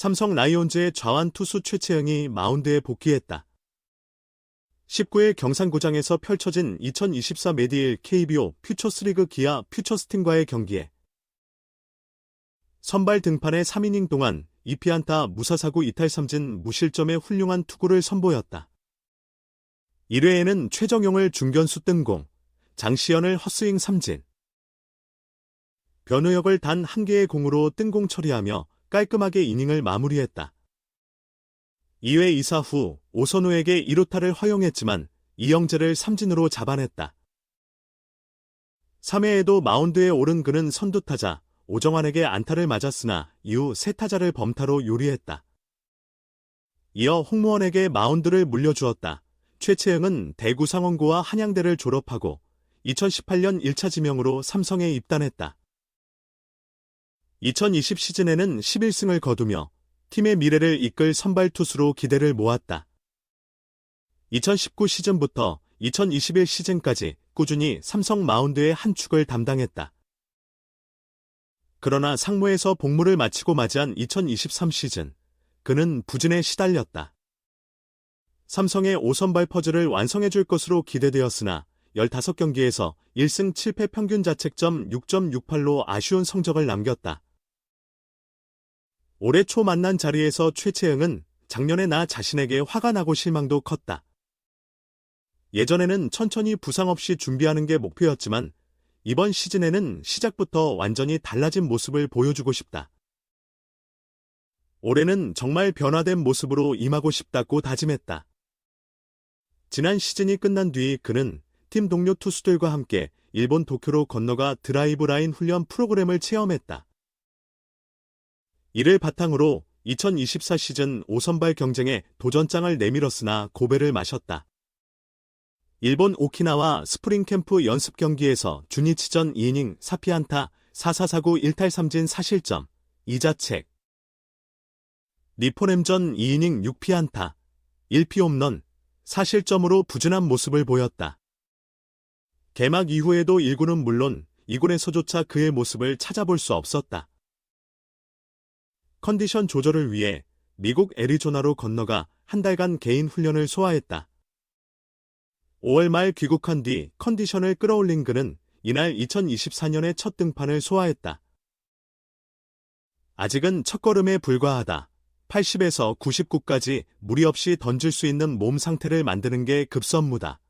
삼성 라이온즈의 좌완 투수 최채영이 마운드에 복귀했다. 19일 경산구장에서 펼쳐진 2024 메디일 KBO 퓨처스리그 기아 퓨처스팀과의 경기에 선발 등판의 3이닝 동안 2피안타 무사사구 이탈 삼진 무실점의 훌륭한 투구를 선보였다. 1회에는 최정용을 중견수 뜬공, 장시연을 헛스윙 삼진, 변우혁을 단 한 개의 공으로 뜬공 처리하며 깔끔하게 이닝을 마무리했다. 2회 2사 후 오선우에게 1호타를 허용했지만 이영재를 삼진으로 잡아냈다. 3회에도 마운드에 오른 그는 선두타자 오정환에게 안타를 맞았으나 이후 세 타자를 범타로 요리했다. 이어 홍무원에게 마운드를 물려주었다. 최채영은 대구 상원고와 한양대를 졸업하고 2018년 1차 지명으로 삼성에 입단했다. 2020 시즌에는 11승을 거두며 팀의 미래를 이끌 선발 투수로 기대를 모았다. 2019 시즌부터 2021 시즌까지 꾸준히 삼성 마운드의 한 축을 담당했다. 그러나 상무에서 복무를 마치고 맞이한 2023 시즌, 그는 부진에 시달렸다. 삼성의 5선발 퍼즐을 완성해줄 것으로 기대되었으나 15경기에서 1승 7패 평균 자책점 6.68로 아쉬운 성적을 남겼다. 올해 초 만난 자리에서 최채영은 작년에 나 자신에게 화가 나고 실망도 컸다. 예전에는 천천히 부상 없이 준비하는 게 목표였지만 이번 시즌에는 시작부터 완전히 달라진 모습을 보여주고 싶다. 올해는 정말 변화된 모습으로 임하고 싶다고 다짐했다. 지난 시즌이 끝난 뒤 그는 팀 동료 투수들과 함께 일본 도쿄로 건너가 드라이브 라인 훈련 프로그램을 체험했다. 이를 바탕으로 2024 시즌 5선발 경쟁에 도전장을 내밀었으나 고배를 마셨다. 일본 오키나와 스프링 캠프 연습 경기에서 주니치전 2이닝 4피안타 4사사구 1탈 3진 4실점 2자책 니포nem전 2이닝 6피안타 1피 홈런 4실점으로 부진한 모습을 보였다. 개막 이후에도 1군은 물론 2군에서조차 그의 모습을 찾아볼 수 없었다. 컨디션 조절을 위해 미국 애리조나로 건너가 한 달간 개인 훈련을 소화했다. 5월 말 귀국한 뒤 컨디션을 끌어올린 그는 이날 2024년의 첫 등판을 소화했다. 아직은 첫걸음에 불과하다. 80에서 99까지 무리 없이 던질 수 있는 몸 상태를 만드는 게 급선무다.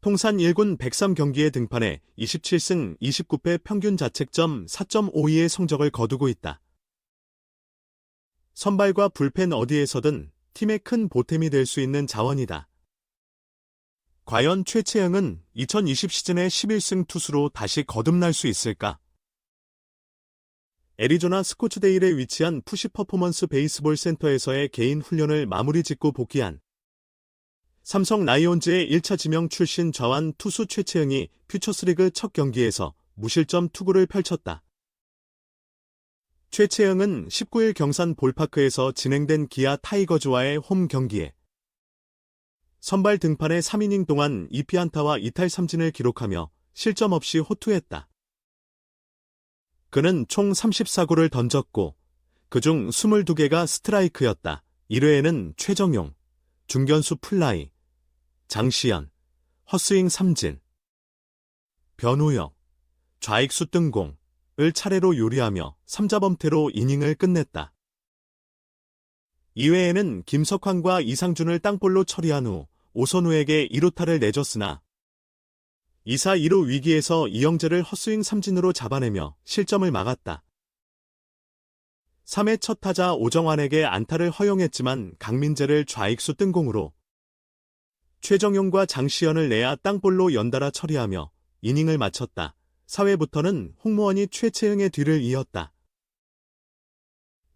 통산 1군 103경기에 등판해 27승 29패 평균 자책점 4.52의 성적을 거두고 있다. 선발과 불펜 어디에서든 팀의 큰 보탬이 될 수 있는 자원이다. 과연 최채영은 2020 시즌의 11승 투수로 다시 거듭날 수 있을까? 애리조나 스코츠데일에 위치한 푸시 퍼포먼스 베이스볼 센터에서의 개인 훈련을 마무리 짓고 복귀한 삼성 라이온즈의 1차 지명 출신 좌완 투수 최채영이 퓨처스리그 첫 경기에서 무실점 투구를 펼쳤다. 최채영은 19일 경산 볼파크에서 진행된 기아 타이거즈와의 홈 경기에 선발 등판의 3이닝 동안 2피안타와 이탈 삼진을 기록하며 실점 없이 호투했다. 그는 총 34구를 던졌고 그중 22개가 스트라이크였다. 1회에는 최정용, 중견수 플라이, 장시연, 헛스윙 삼진, 변우혁, 좌익수 뜬공 을 차례로 요리하며 3자범태로 이닝을 끝냈다. 2회에는 김석환과 이상준을 땅볼로 처리한 후 오선우에게 1호타를 내줬으나 2사 1호 위기에서 이영재를 헛스윙 삼진으로 잡아내며 실점을 막았다. 3회 첫 타자 오정환에게 안타를 허용했지만 강민재를 좌익수 뜬공으로 최정용과 장시연을 내야 땅볼로 연달아 처리하며 이닝을 마쳤다. 4회부터는 홍무원이 최채영의 뒤를 이었다.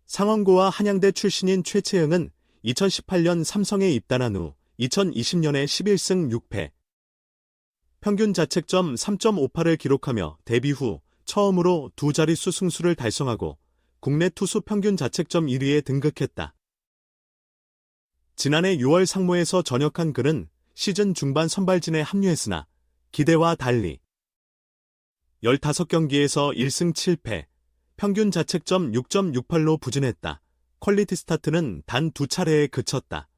상원고와 한양대 출신인 최채영은 2018년 삼성에 입단한 후 2020년에 11승 6패, 평균 자책점 3.58을 기록하며 데뷔 후 처음으로 두 자릿수 승수를 달성하고 국내 투수 평균 자책점 1위에 등극했다. 지난해 6월 상무에서 전역한 그는 시즌 중반 선발진에 합류했으나 기대와 달리 15경기에서 1승 7패, 평균 자책점 6.68로 부진했다. 퀄리티 스타트는 단 두 차례에 그쳤다.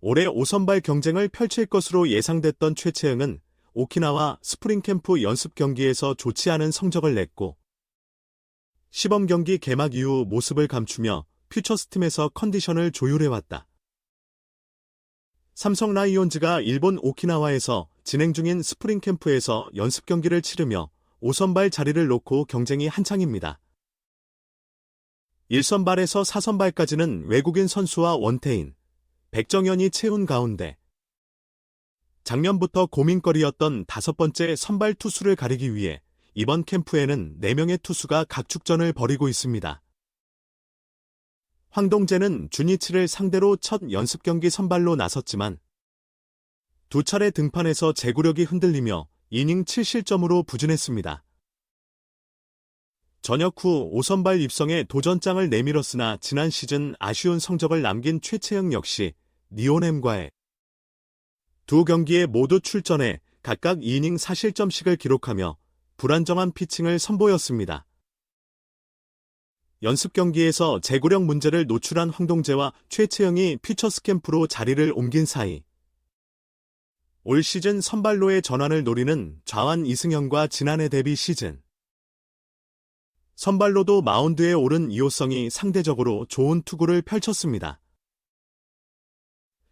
올해 5선발 경쟁을 펼칠 것으로 예상됐던 최채영은 오키나와 스프링 캠프 연습 경기에서 좋지 않은 성적을 냈고 시범 경기 개막 이후 모습을 감추며 퓨처스 팀에서 컨디션을 조율해왔다. 삼성 라이온즈가 일본 오키나와에서 진행 중인 스프링 캠프에서 연습 경기를 치르며 5선발 자리를 놓고 경쟁이 한창입니다. 1선발에서 4선발까지는 외국인 선수와 원태인, 백정현이 채운 가운데 작년부터 고민거리였던 다섯 번째 선발 투수를 가리기 위해 이번 캠프에는 4명의 투수가 각축전을 벌이고 있습니다. 황동재는 주니치를 상대로 첫 연습 경기 선발로 나섰지만 두 차례 등판에서 제구력이 흔들리며 이닝 7실점으로 부진했습니다. 전역 후 5선발 입성에 도전장을 내밀었으나 지난 시즌 아쉬운 성적을 남긴 최채영 역시 니오넴과의 두 경기에 모두 출전해 각각 2이닝 4실점씩을 기록하며 불안정한 피칭을 선보였습니다. 연습 경기에서 제구력 문제를 노출한 황동재와 최채영이 퓨처스 캠프로 자리를 옮긴 사이 올 시즌 선발로의 전환을 노리는 좌완 이승현과 지난해 데뷔 시즌 선발로도 마운드에 오른 이호성이 상대적으로 좋은 투구를 펼쳤습니다.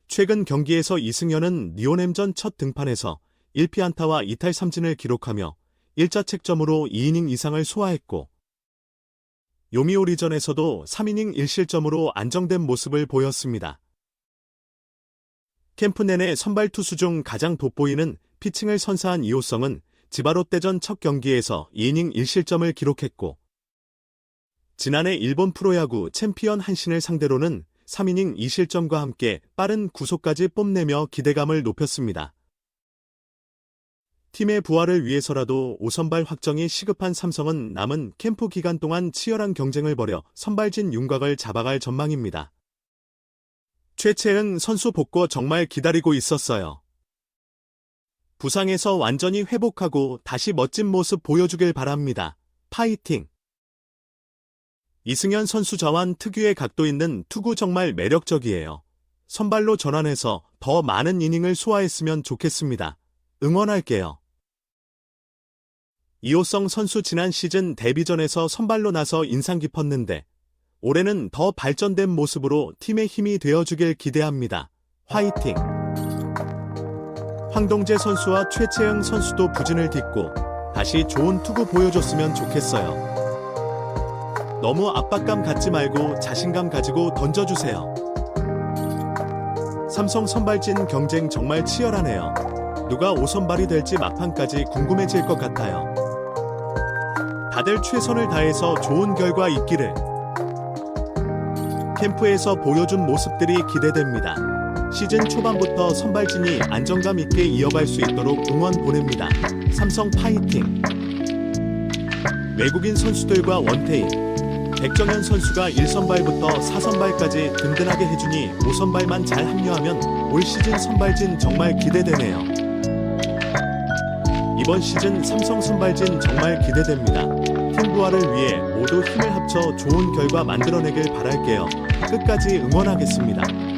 최근 경기에서 이승현은 니오넴전 첫 등판에서 1피안타와 2탈 3진을 기록하며 1자 책점으로 2이닝 이상을 소화했고 요미오리전에서도 3이닝 1실점으로 안정된 모습을 보였습니다. 캠프 내내 선발 투수 중 가장 돋보이는 피칭을 선사한 이호성은 지바롯대전 첫 경기에서 2이닝 1실점을 기록했고 지난해 일본 프로야구 챔피언 한신을 상대로는 3이닝 2실점과 함께 빠른 구속까지 뽐내며 기대감을 높였습니다. 팀의 부활을 위해서라도 5선발 확정이 시급한 삼성은 남은 캠프 기간 동안 치열한 경쟁을 벌여 선발진 윤곽을 잡아갈 전망입니다. 최채은 선수 복구 정말 기다리고 있었어요. 부상에서 완전히 회복하고 다시 멋진 모습 보여주길 바랍니다. 파이팅! 이승현 선수 저완 특유의 각도 있는 투구 정말 매력적이에요. 선발로 전환해서 더 많은 이닝을 소화했으면 좋겠습니다. 응원할게요. 이호성 선수 지난 시즌 데뷔전에서 선발로 나서 인상 깊었는데 올해는 더 발전된 모습으로 팀의 힘이 되어주길 기대합니다. 화이팅! 황동재 선수와 최채영 선수도 부진을 딛고 다시 좋은 투구 보여줬으면 좋겠어요. 너무 압박감 갖지 말고 자신감 가지고 던져주세요. 삼성 선발진 경쟁 정말 치열하네요. 누가 5선발이 될지 막판까지 궁금해질 것 같아요. 다들 최선을 다해서 좋은 결과 있기를. 캠프에서 보여준 모습들이 기대됩니다. 시즌 초반부터 선발진이 안정감 있게 이어갈 수 있도록 응원 보냅니다. 삼성 파이팅! 외국인 선수들과 원태인, 백정현 선수가 1선발부터 4선발까지 든든하게 해주니 5선발만 잘 합류하면 올 시즌 선발진 정말 기대되네요. 이번 시즌 삼성 선발진 정말 기대됩니다. 팀 부활을 위해 모두 힘을 합쳐 좋은 결과 만들어내길 바랄게요. 끝까지 응원하겠습니다.